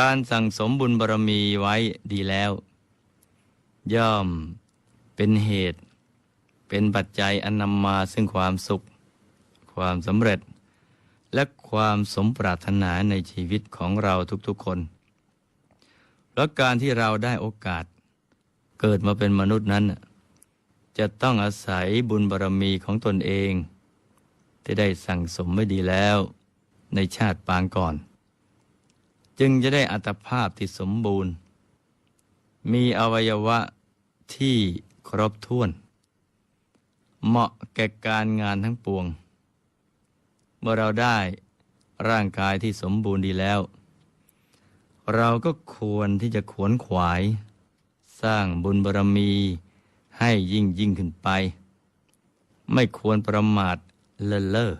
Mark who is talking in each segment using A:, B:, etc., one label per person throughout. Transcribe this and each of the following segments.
A: การสั่งสมบุญบารมีไว้ดีแล้ว ย่อมเป็นเหตุ เป็นปัจจัยอันนำมาซึ่งความสุข ความสำเร็จ และความสมปรารถนาในชีวิตของเราทุกๆคนแล้วการที่เราได้โอกาส เกิดมาเป็นมนุษย์นั้น จะต้องอาศัยบุญบารมีของตนเอง ที่ได้สั่งสมไว้ดีแล้ว ในชาติปางก่อน จึงจะได้อัตภาพที่สมบูรณ์ มีอวัยวะที่ครบถ้วน เหมาะแก่การงานทั้งปวง เมื่อเราได้ร่างกายที่สมบูรณ์ดีแล้ว เราก็ควรที่จะขวนขวาย สร้างบุญบารมีให้ยิ่งยิ่งขึ้นไป ไม่ควรประมาทเล่อเล่อ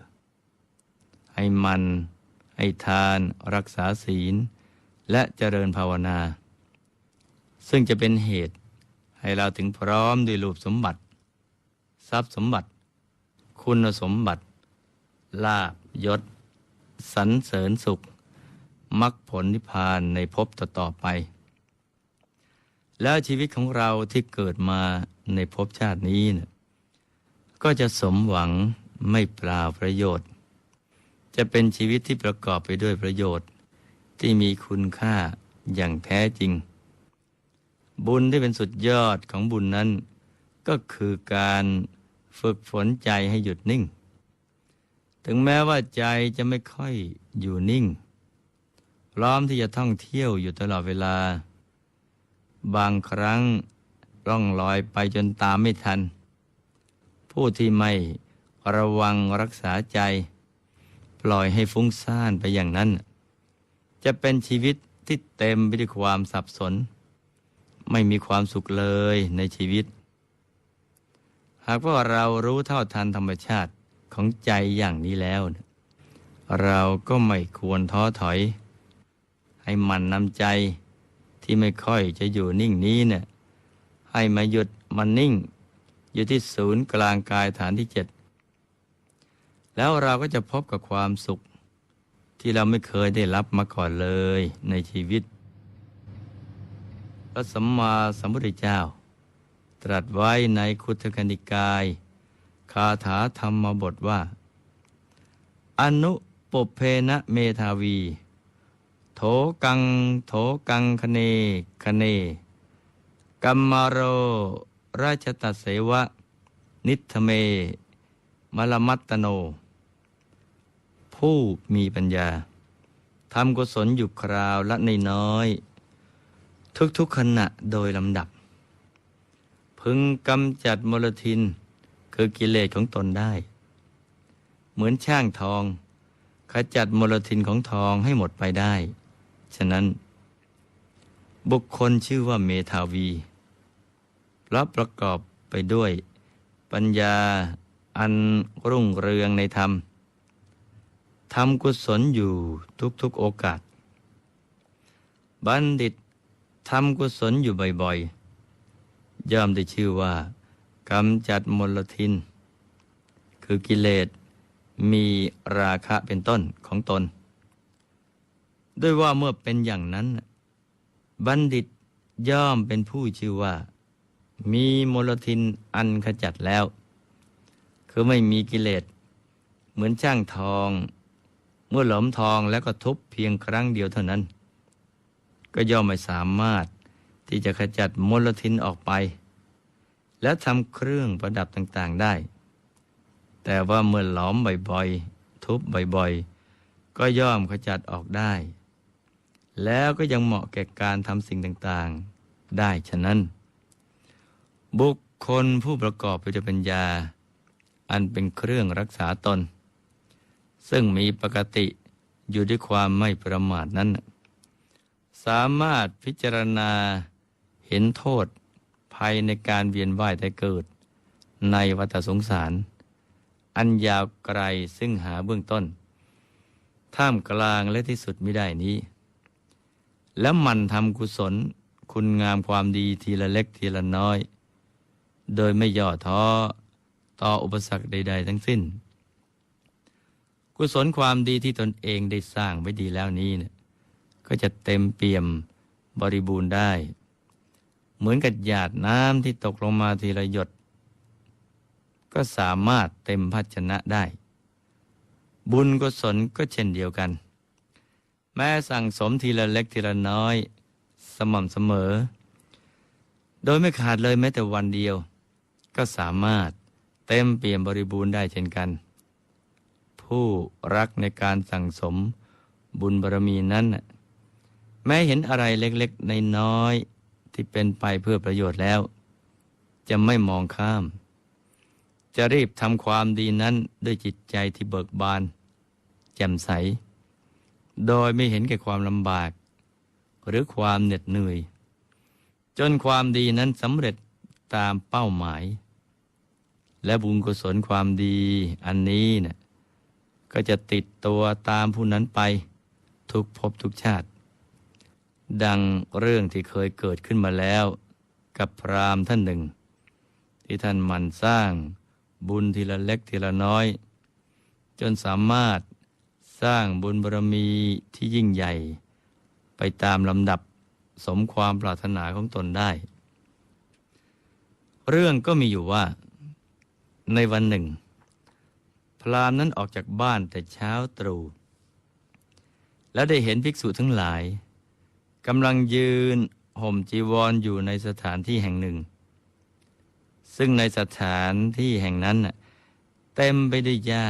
A: ให้มัน ให้ทานรักษาศีล และเจริญภาวนา ซึ่งจะเป็นเหตุให้เราถึงพร้อมด้วยรูปสมบัติ ทรัพย์สมบัติ คุณสมบัติ ลาบยศสรรเสริญสุขมรรคผลนิพพานในภพต่อๆไป แล้วชีวิตของเราที่เกิดมาในภพชาตินี้นะก็จะสมหวังไม่เปล่าประโยชน์ จะเป็นชีวิตที่ประกอบไปด้วยประโยชน์ ที่มีคุณค่าอย่างแท้จริง บุญที่เป็นสุดยอดของบุญนั้น ก็คือการฝึกฝนใจให้หยุดนิ่ง ถึงแม้ว่าใจจะไม่ค่อยอยู่นิ่ง พร้อมที่จะท่องเที่ยวอยู่ตลอดเวลา บางครั้งร่องลอยไปจนตามไม่ทัน ผู้ที่ไม่ระวังรักษาใจ ปล่อยให้ฟุ้งซ่านไปอย่างนั้น จะเป็นชีวิตที่เต็มไปด้วยความสับสน ไม่มีความสุขเลยในชีวิต หากว่าเรารู้เท่าทันธรรมชาติของใจอย่างนี้แล้ว เราก็ไม่ควรท้อถอย ให้มันนำใจที่ไม่ค่อยจะอยู่นิ่งนี้เนี่ยให้มาหยุดมันนิ่ง อยู่ที่ศูนย์กลางกายฐานที่เจ็ด แล้วเราก็จะพบกับความสุข ที่เราไม่เคยได้รับมาก่อนเลยในชีวิต พระสัมมาสัมพุทธเจ้า ตรัสไว้ในคุตกนิกาย คาถาธรรมบทว่า อนุปเพนะเมธาวี โถกัง โถกังคเนคเน กัมมาโร ราชตัสเสวะ นิทเม มลมัตตโน ผู้มีปัญญาทำกุศลอยู่คราวละในน้อย ทุกๆขณะโดยลำดับ พึงกำจัดมลทินคือกิเลสของตนได้ เหมือนช่างทอง ขจัดมลทินของทองให้หมดไปได้ ฉะนั้น บุคคลชื่อว่าเมธาวีราะประกอบไปด้วย ปัญญาอันรุ่งเรืองในธรรม ทำกุศลอยู่ทุกๆโอกาส บัณฑิตทำกุศลอยู่บ่อยๆ ย่อมได้ชื่อว่ากำจัดมลทิน คือกิเลสมีราคะเป็นต้นของตน ด้วยว่าเมื่อเป็นอย่างนั้น บัณฑิตย่อมเป็นผู้ชื่อว่า มีมลทินอันขจัดแล้ว คือไม่มีกิเลสเหมือนช่างทอง เมื่อหลอมทองแล้วก็ทุบเพียงครั้งเดียวเท่านั้น ก็ย่อมไม่สามารถที่จะขจัดมลทินออกไป และทำเครื่องประดับต่างๆได้ แต่ว่าเมื่อหลอมบ่อยๆ ทุบบ่อยๆ ก็ย่อมขจัดออกได้ แล้วก็ยังเหมาะแก่การทำสิ่งต่างๆ ได้ฉะนั้น บุคคลผู้ประกอบไปด้วยปัญญา อันเป็นเครื่องรักษาตน ซึ่งมีปกติอยู่ด้วยความไม่ประมาทนั้น สามารถพิจารณาเห็นโทษภัยในการเวียนว่ายแต่เกิด ในวัฏสงสาร อันยาวไกลซึ่งหาเบื้องต้น ท่ามกลางและที่สุดไม่ได้นี้ แล้วมันทำกุศลคุณงามความดีทีละเล็กทีละน้อย โดยไม่ย่อท้อต่ออุปสรรคใด ๆ ทั้งสิ้น กุศลความดีที่ตนเองได้สร้างไว้ดีแล้วนี้เนี่ยก็จะเต็มเปี่ยมบริบูรณ์ได้ เหมือนกับหยาดน้ำที่ตกลงมาทีละหยด ก็สามารถเต็มภาชนะได้ บุญกุศลก็เช่นเดียวกัน แม้สั่งสมทีละเล็กทีละน้อย สม่ำเสมอ โดยไม่ขาดเลยแม้แต่วันเดียว ก็สามารถเต็มเปี่ยมบริบูรณ์ได้เช่นกัน ผู้รักในการสั่งสมบุญบารมีนั้น แม้เห็นอะไรเล็กๆในน้อยที่เป็นไปเพื่อประโยชน์แล้ว จะไม่มองข้าม จะรีบทำความดีนั้นด้วยจิตใจที่เบิกบาน แจ่มใส โดยไม่เห็นแก่ความลำบาก หรือความเหน็ดเหนื่อย จนความดีนั้นสำเร็จตามเป้าหมาย และบุญกุศลความดีอันนี้นะ่ะ ก็จะติดตัวตามผู้นั้นไป ทุกภพทุกชาติ ดังเรื่องที่เคยเกิดขึ้นมาแล้ว กับพรามท่านหนึ่ง ที่ท่านมันสร้างบุญทีละเล็กทีละน้อย จนสามารถสร้างบุญบารมีที่ยิ่งใหญ่ ไปตามลำดับสมความปรารถนาของตนได้ เรื่องก็มีอยู่ว่า ในวันหนึ่ง พราหมณ์นั้นออกจากบ้านแต่เช้าตรู่แล้วได้เห็นภิกษุทั้งหลายกำลังยืนห่มจีวรออยู่ในสถานที่แห่งหนึ่ง ซึ่งในสถานที่แห่งนั้นเต็มไปด้วยหญ้า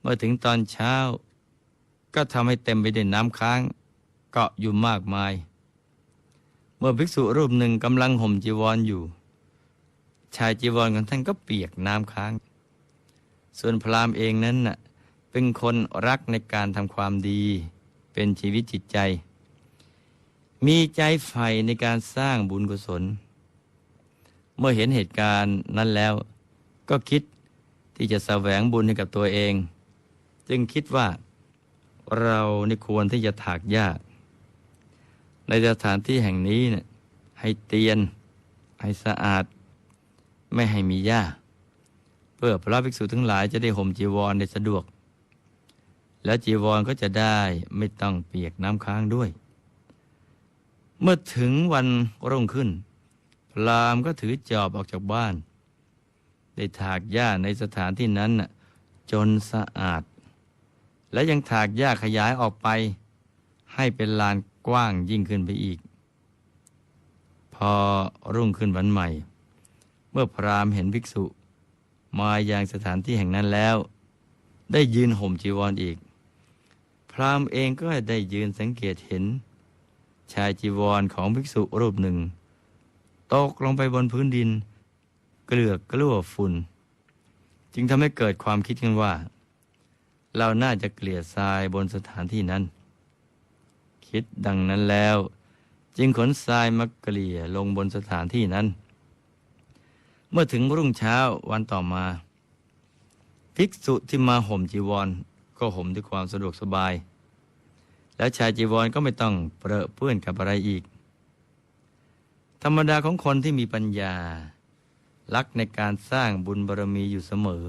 A: เมื่อถึงตอนเช้า ก็ทำให้เต็มไปด้วยน้ำค้างเกาะอยู่มากมาย เมื่อภิกษุรูปหนึ่งกำลังห่มจีวรออยู่ ชายจีวรของท่านก็เปียกน้ำค้าง ส่วนพราหมณ์เองนั้นน่ะเป็นคนรักในการทำความดี เป็นชีวิตจิตใจ มีใจใฝ่ในการสร้างบุญกุศล เมื่อเห็นเหตุการณ์นั้นแล้ว ก็คิดที่จะแสวงบุญให้กับตัวเอง จึงคิดว่าเรานี่ควรที่จะถากหญ้าในสถานที่แห่งนี้เนี่ยให้เตียน ให้สะอาด ไม่ให้มีหญ้า เพื่อพระภิกษุทั้งหลายจะได้ห่มจีวรได้สะดวก แล้วจีวรก็จะได้ไม่ต้องเปียกน้ำค้างด้วย เมื่อถึงวันรุ่งขึ้น พรามก็ถือจอบออกจากบ้าน ได้ถากหญ้าในสถานที่นั้นจนสะอาด และยังถากหญ้าขยายออกไป ให้เป็นลานกว้างยิ่งขึ้นไปอีก พอรุ่งขึ้นวันใหม่ เมื่อพรามเห็นภิกษุ มาอย่างสถานที่แห่งนั้นแล้ว ได้ยืนห่มจีวรออีก พราหมณ์เองก็ได้ยืนสังเกตเห็น ชายจีวรของภิกษุรูปหนึ่ง ตกลงไปบนพื้นดิน เกลือกกลั้วฝุ่น จึงทำให้เกิดความคิดกันว่า เราน่าจะเกลี่ยทรายบนสถานที่นั้น คิดดังนั้นแล้ว จึงขนทรายมาเกลี่ยลงบนสถานที่นั้น เมื่อถึงรุ่งเช้าวันต่อมา ภิกษุที่มาห่มจีวร ก็ห่มด้วยความสะดวกสบาย แล้วชายจีวรก็ไม่ต้องเปรอะเปื้อนกับอะไรอีก ธรรมดาของคนที่มีปัญญารักในการสร้างบุญบารมีอยู่เสมอ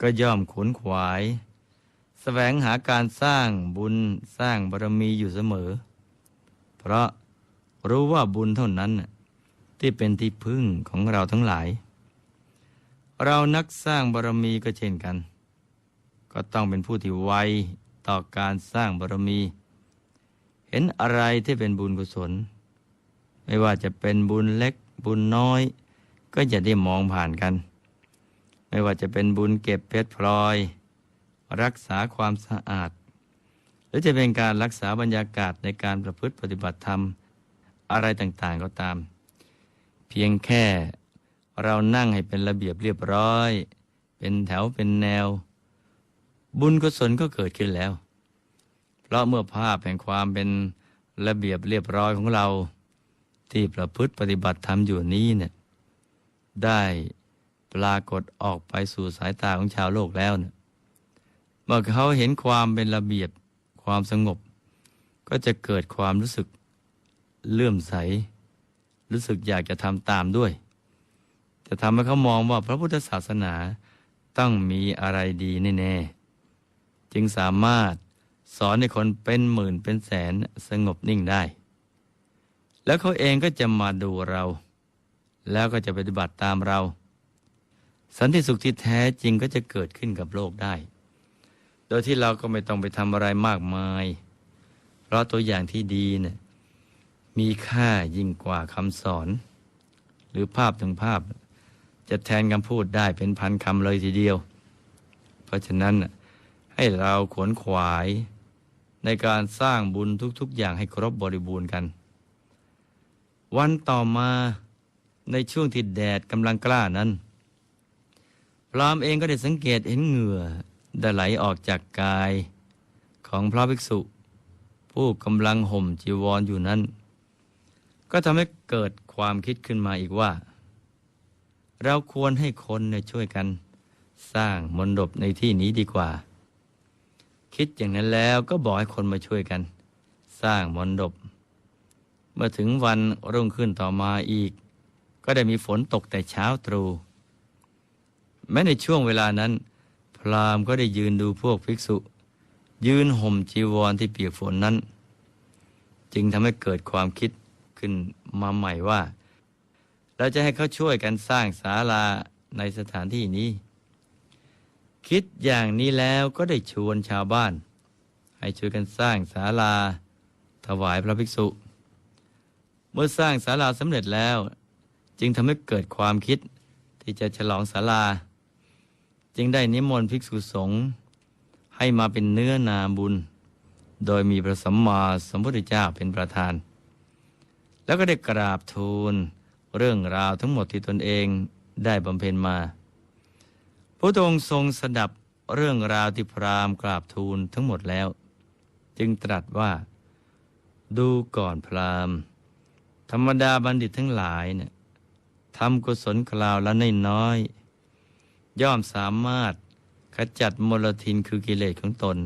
A: ก็ย่อมขวนขวายแสวงหาการสร้างบุญสร้างบารมีอยู่เสมอ เพราะรู้ว่าบุญเท่านั้นน่ะ ที่เป็นที่พึ่งของเราทั้งหลาย เรานักสร้างบารมีก็เช่นกัน ก็ต้องเป็นผู้ที่ไวต่อการสร้างบารมี เห็นอะไรที่เป็นบุญกุศล ไม่ว่าจะเป็นบุญเล็กบุญน้อย ก็อย่าได้มองผ่านกัน ไม่ว่าจะเป็นบุญเก็บเพชรพลอย รักษาความสะอาด หรือจะเป็นการรักษาบรรยากาศในการประพฤติปฏิบัติธรรม อะไรต่างๆก็ตาม เพียงแค่เรานั่งให้เป็นระเบียบเรียบร้อย เป็นแถวเป็นแนว บุญกุศลก็เกิดขึ้นแล้ว เพราะเมื่อภาพแห่งความเป็นระเบียบเรียบร้อยของเรา ที่ประพฤติปฏิบัติธรรมอยู่นี้เนี่ยได้ปรากฏออกไปสู่สายตาของชาวโลกแล้วเนี่ยเมื่อเขาเห็นความเป็นระเบียบความสงบ ก็จะเกิดความรู้สึกเลื่อมใส รู้สึกอยากจะทำตามด้วย จะทำให้เขามองว่าพระพุทธศาสนาต้องมีอะไรดีแน่ๆจึงสามารถสอนให้คนเป็นหมื่นเป็นแสนสงบนิ่งได้ แล้วเขาเองก็จะมาดูเรา แล้วก็จะปฏิบัติตามเรา สันติสุขที่แท้จริงก็จะเกิดขึ้นกับโลกได้ โดยที่เราก็ไม่ต้องไปทำอะไรมากมาย เพราะตัวอย่างที่ดีเนี่ย มีค่ายิ่งกว่าคำสอน หรือภาพถึงภาพ จะแทนคำพูดได้เป็นพันคำเลยทีเดียว เพราะฉะนั้นให้เราขวนขวายในการสร้างบุญทุกๆ อย่างให้ครบบริบูรณ์กัน วันต่อมาในช่วงที่แดดกำลังกล้านั้นพรามเองก็ได้สังเกตเห็นเหงื่อได้ไหลออกจากกายของพระภิกษุ ผู้กำลังห่มจีวรออยู่นั้น ก็ทำให้เกิดความคิดขึ้นมาอีกว่า เราควรให้คนเนี่ยช่วยกัน สร้างมนดบในที่นี้ดีกว่า คิดอย่างนั้นแล้วก็บอกให้คนมาช่วยกัน สร้างมนดบ เมื่อถึงวันรุ่งขึ้นต่อมาอีก ก็ได้มีฝนตกแต่เช้าตรู่แม้ในช่วงเวลานั้น พราหมณ์ก็ได้ยืนดูพวกภิกษุ ยืนห่มจีวรที่เปียกฝนนั้น จึงทำให้เกิดความคิด ขึ้นมาใหม่ว่า เราจะให้เขาช่วยกันสร้างศาลาในสถานที่นี้ คิดอย่างนี้แล้วก็ได้ชวนชาวบ้าน ให้ช่วยกันสร้างศาลา ถวายพระภิกษุ เมื่อสร้างศาลาสำเร็จแล้ว จึงทำให้เกิดความคิดที่จะฉลองศาลา จึงได้นิมนต์ภิกษุสงฆ์ให้มาเป็นเนื้อนาบุญ โดยมีพระสัมมาสัมพุทธเจ้าเป็นประธาน แล้วก็ได้กราบทูลเรื่องราวทั้งหมดที่ตนเองได้บำเพ็ญมา พระองค์ทรงสดับเรื่องราวที่พราหมณ์กราบทูลทั้งหมดแล้ว จึงตรัสว่า ดูก่อนพราหมณ์ ธรรมดาบัณฑิตทั้งหลายเนี่ยทำกุศลคราวละน้อยย่อมสามารถขจัดมลทินคือกิเลสของตน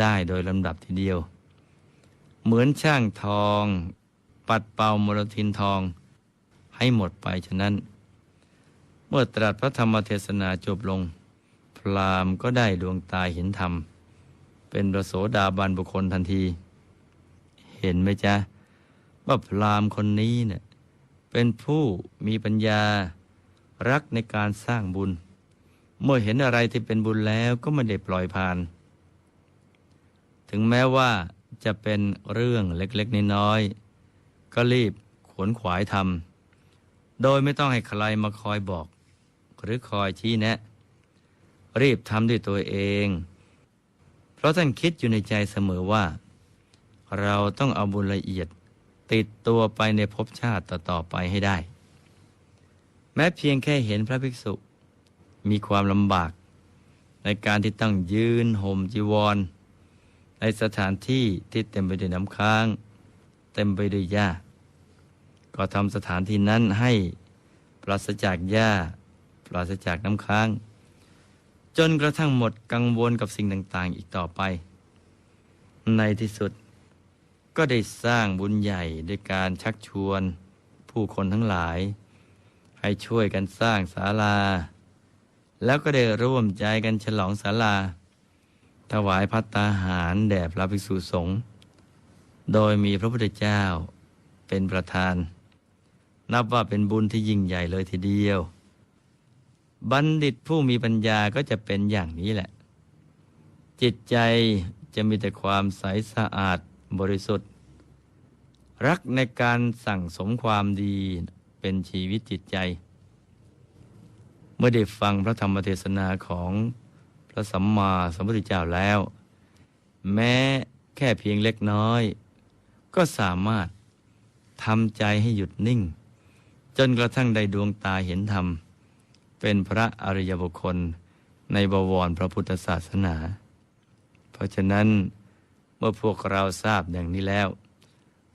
A: ได้โดยลำดับทีเดียว เหมือนช่างทอง ปัดเป่ามลทินทอง ให้หมดไปฉะนั้น เมื่อตรัสพระธรรมเทศนาจบลง พราหมณ์ก็ได้ดวงตาเห็นธรรม เป็นประโสดาบันบุคคลทันที เห็นไหมจ๊ะ ว่าพราหมณ์คนนี้เนี่ยเป็นผู้มีปัญญารักในการสร้างบุญ เมื่อเห็นอะไรที่เป็นบุญแล้วก็ไม่ได้ปล่อยผ่าน ถึงแม้ว่าจะเป็นเรื่องเล็กๆน้อยๆ ก็รีบขวนขวายทำโดยไม่ต้องให้ใครมาคอยบอก หรือคอยชี้แนะ รีบทำด้วยตัวเอง เพราะท่านคิดอยู่ในใจเสมอว่า เราต้องเอาบุญละเอียดติดตัวไปในภพชาติต่อๆไปให้ได้ แม้เพียงแค่เห็นพระภิกษุ มีความลำบาก ในการที่ต้องยืนห่มจีวร ในสถานที่ที่เต็มไปด้วยน้ำค้าง เต็มไปด้วยหญ้า ก็ทำสถานที่นั้นให้ปราศจากหญ้า ปราศจากน้ำค้าง จนกระทั่งหมดกังวลกับสิ่งต่างๆ อีกต่อไป ในที่สุดก็ได้สร้างบุญใหญ่ด้วยการชักชวน ผู้คนทั้งหลาย ให้ช่วยกันสร้างศาลา แล้วก็ได้ร่วมใจกันฉลองศาลา ถวายพัตตาหารแด่พระภิกษุสงฆ์โดยมีพระพุทธเจ้าเป็นประธาน นับว่าเป็นบุญที่ยิ่งใหญ่เลยทีเดียว บัณฑิตผู้มีปัญญาก็จะเป็นอย่างนี้แหละ จิตใจจะมีแต่ความใสสะอาดบริสุทธิ์ รักในการสั่งสมความดีเป็นชีวิตจิตใจ เมื่อได้ฟังพระธรรมเทศนาของพระสัมมาสัมพุทธเจ้าแล้ว แม้แค่เพียงเล็กน้อย ก็สามารถทำใจให้หยุดนิ่ง จนกระทั่งได้ดวงตาเห็นธรรม เป็นพระอริยบุคคลในบวรพระพุทธศาสนา เพราะฉะนั้นเมื่อพวกเราทราบอย่างนี้แล้ว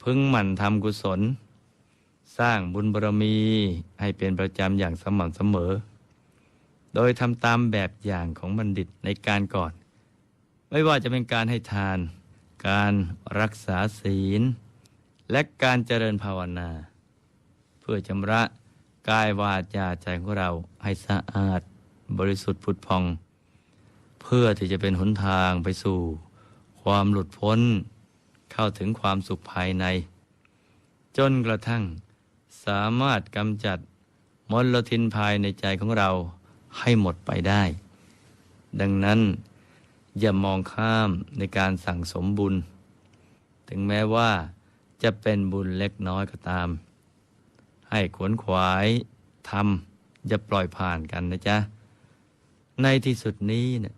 A: พึงหมั่นทำกุศล สร้างบุญบารมีให้เป็นประจำอย่างสม่ำเสมอ โดยทำตามแบบอย่างของบัณฑิตในการก่อน ไม่ว่าจะเป็นการให้ทาน การรักษาศีล และการเจริญภาวนา พื่อชำระกายวาจาใจของเราให้สะอาดบริสุทธิ์ผุดพอง เพื่อที่จะเป็นหนทางไปสู่ ความหลุดพ้น เข้าถึงความสุขภายใน จนกระทั่งสามารถกำจัดมลทินภายในใจของเราให้หมดไปได้ ดังนั้นอย่ามองข้ามในการสั่งสมบุญ ถึงแม้ว่าจะเป็นบุญเล็กน้อยก็ตาม ให้ขวนขวายทำอย่าปล่อยผ่านกันนะจ๊ะ ในที่สุดนี้เนี่ย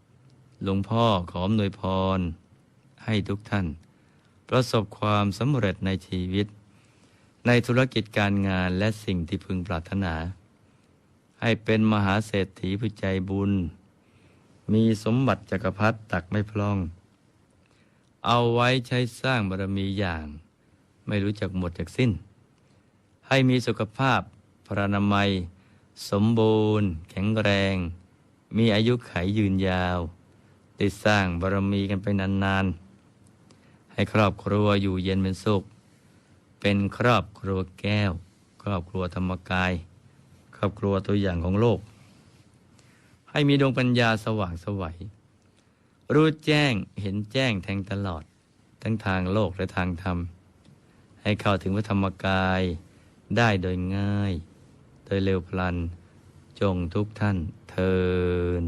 A: หลวงพ่อขออำนวยพร ให้ทุกท่าน ประสบความสำเร็จในชีวิต ในธุรกิจการงานและสิ่งที่พึงปรารถนา ให้เป็นมหาเศรษฐีผู้ใจบุญ มีสมบัติจักรพรรดิตักไม่พล่อง เอาไว้ใช้สร้างบารมีอย่าง ไม่รู้จักหมดจากสิ้น ให้มีสุขภาพ พรรณนามัย สมบูรณ์ แข็งแรง มีอายุขัยยืนยาวได้สร้างบารมีกันไปนานๆ ให้ครอบครัวอยู่เย็นเป็นสุข เป็นครอบครัวแก้ว ครอบครัวธรรมกาย ครอบครัวตัวอย่างของโลก ให้มีดวงปัญญาสว่างสวัย รู้แจ้งเห็นแจ้งแทงตลอด ทั้งทางโลกและทางธรรม ให้เข้าถึงพระธรรมกาย ได้โดยง่าย โดยเร็วพลัน จงทุกท่านเทิน